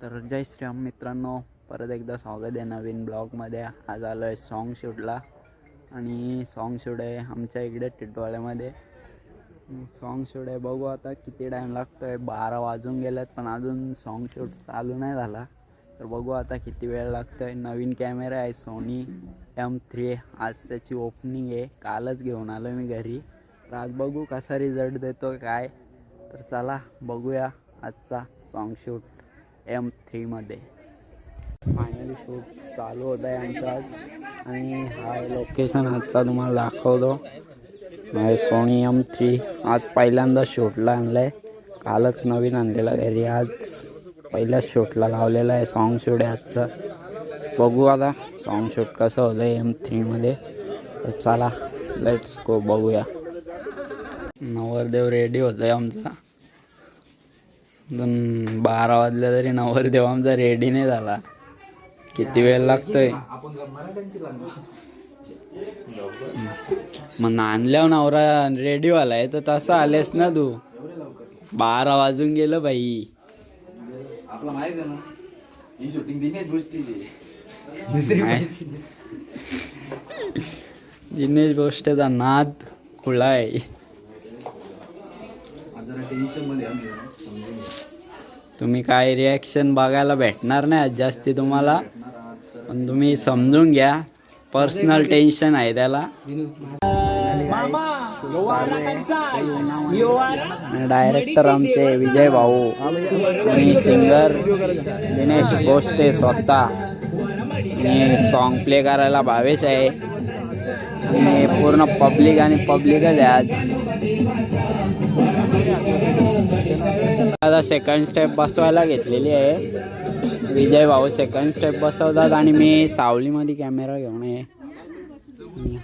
तर जय श्रीराम मित्रांनो परत एकदा स्वागत आहे नवीन ब्लॉगमध्ये. आज आलो आहे सॉन्ग शूटला आणि सॉन्ग शूट आहे आमच्या इकडे टिटवाळ्यामध्ये. सॉन्ग शूट आहे बघू आता किती टाईम लागतो आहे बारा वाजून गेल्यात पण अजून सॉन्ग शूट चालू नाही झाला. तर बघू आता किती वेळ लागतो आहे नवीन कॅमेरा आहे सोनी एम थ्री आज त्याची ओपनिंग आहे. कालच घेऊन आलो मी घरी. तर आज बघू कसा रिझल्ट देतो काय. तर चला बघूया आजचा सॉन्ग शूट. एम थ्रीमध्ये फायनली शूट चालू होत आहे आमचा आज. आणि हा लोकेशन आजचा तुम्हाला दाखवतो. सोनी एम थ्री आज पहिल्यांदा शूटला आणलं आहे कालच नवीन आणलेला घरी. आज पहिल्याच शूटला लावलेला आहे सॉन्ग शूट आहे आजचं. बघू आता सॉन्ग शूट कसं होतं आहे एम थ्रीमध्ये तर चला लेट्स गो बघूया. नवरदेव रेडी होतो आहे आमचा. अजून बारा वाजल्या तरी नवरदेव आमचा रेडी नाही झाला. किती वेळ लागतोय? मग नांदल्यावर नवरा रेडी वालाय तर तसं आलेस ना तू. बारा वाजून गेलं बाई. आपला माहीत आहे ना? ही शूटिंग दिनेश गोष्टीची दिनेश गोष्टीचा नाद खुळा आहे. आम्ही आहे समजून घ्या. तुम्ही काय रिॲक्शन बघायला भेटणार नाही आज जास्ती तुम्हाला. पण तुम्ही समजून घ्या पर्सनल टेन्शन आहे त्याला. डायरेक्टर आमचे विजय भाऊ. आणि सिंगर दिनेश गोष्टे स्वतः. आणि सॉन्ग प्ले करायला भावेश आहे. आणि पूर्ण पब्लिक आणि पब्लिकच आहे आज. आता सेकंड स्टेप बसवायला घेतलेली आहे. विजय भाऊ सेकंड स्टेप बसवतात आणि मी सावलीमध्ये कॅमेरा घेऊन आहे.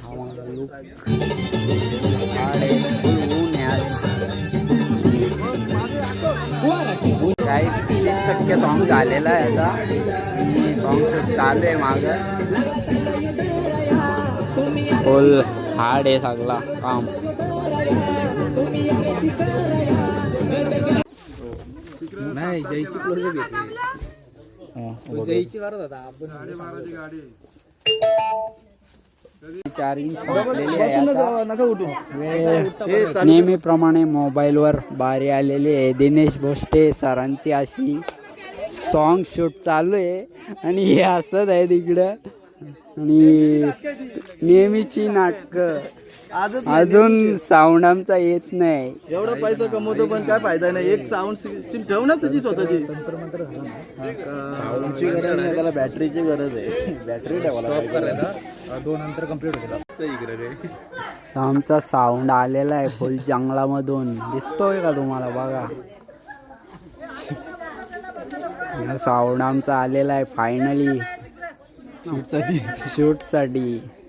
हा माझा काही तीस टक्के सॉन्ग झालेला आहे आता. सॉन्ग शूट चालू आहे मागं. फुल हार्ड आहे सगळा काम. नाही जयची क्लोज घेतली हो, जयची मारत होता आपण नेहमीप्रमाणे मोबाईलवर बारी आलेली आहे. दिनेश भोसटे सरांची अशी सॉन्ग शूट चालू आहे. आणि हे हसत आहे तिकडं. आणि नेहमीची नाटकं. आजच अजून साऊंड आमचा येत नाही. एवढा पैसा कमवतो पण काय फायदा नाही. एक साऊंड सिस्टीम ठेव ना तुझी स्वतःची. साऊंडची गरज नाही त्याला बॅटरीची गरज आहे. बॅटरी ठेवायला आमचा साऊंड आलेला आहे फुल जंगलामधून. दिसतोय का तुम्हाला? बघा. साऊंड आमचा आलेला आहे फायनली शूटसाठी शूटसाठी. मध्ये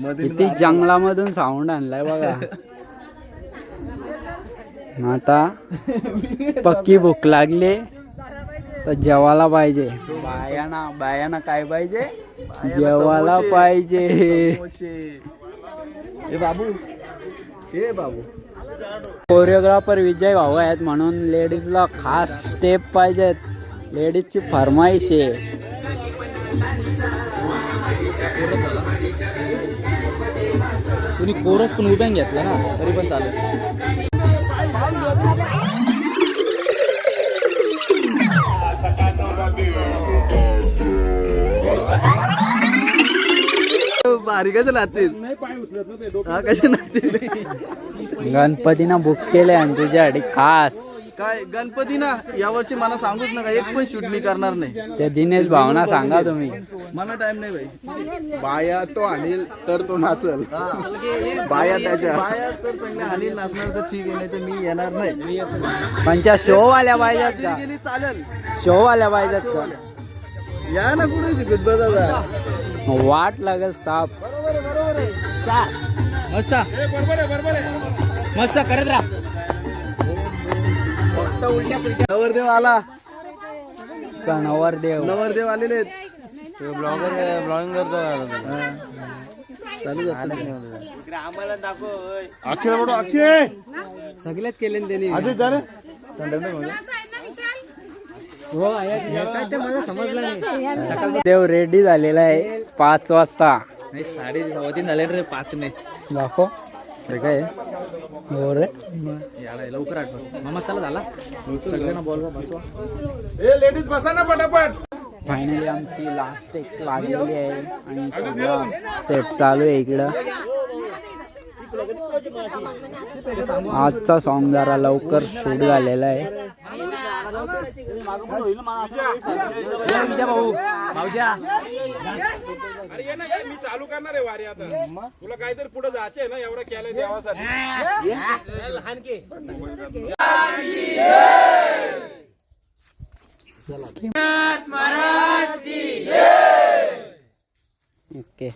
किती जंगलामधून साऊंड आणलाय बघा. आता पक्की भूक लागली तर जेवायला पाहिजे. बायाना बायाना काय पाहिजे? जेवायला पाहिजे. बाबू ए बाबू. कोरिओग्राफर विजय भाऊ आहेत म्हणून लेडीजला खास स्टेप पाहिजेत. लेडीजची फरमाईश आहे. तुम्ही कोरस पण उभ्यान घेतला ना तरी पण चालेल. बारीकच लागतील हा कसे लागतील गणपतीनं बुक केले आणि तुझ्यासाठी खास. काय गणपती ना यावर्षी मला सांगूच नका एक पण शूट मी करणार नाही. त्या दिनेश भावना सांगा तुम्ही. मला टाइम नाही भाई. बाया तो आणील तर तो नाचल. बाया त्याच्या. बाया तर चांगल्या आणील नाचणार तर ठीक आहे नाही तर मी येणार नाही. पंचा शो वाल्या पाहिजेत का? गेली चालेल. शो वाल्या पाहिजेत का? या ना कुठे शिकत बघा वाट लागेल साप. मस्त. मस्त करत राहा. नवरदेव आला. का नवरदेव. नवरदेव आलेले आहेत. ब्लॉगर ब्लॉगिंग करतो चालू सगळ्याच केले त्यांनी. काय ते मला समजलं नाही. देव रेडी झालेला आहे पाच वाजता. नाही साडे तीन झाले रे पाच ने दाखव. हे काय रे. याला लवकर आठवत मामा चला झाला. सगळ्यांना बोलवा बसवा. फायनली आमची लास्ट एक लागलेली आहे आणि सेट चालू आहे इकडं. आजचा सॉन्ग जरा लवकर शूट झालेला आहे. भाऊ भाऊजा अरे ये ना यार मी चालू करणार आहे वारी आता. तुला काहीतरी पुढे जायचंय ना एवढं केलंय देवासाठी. ओके.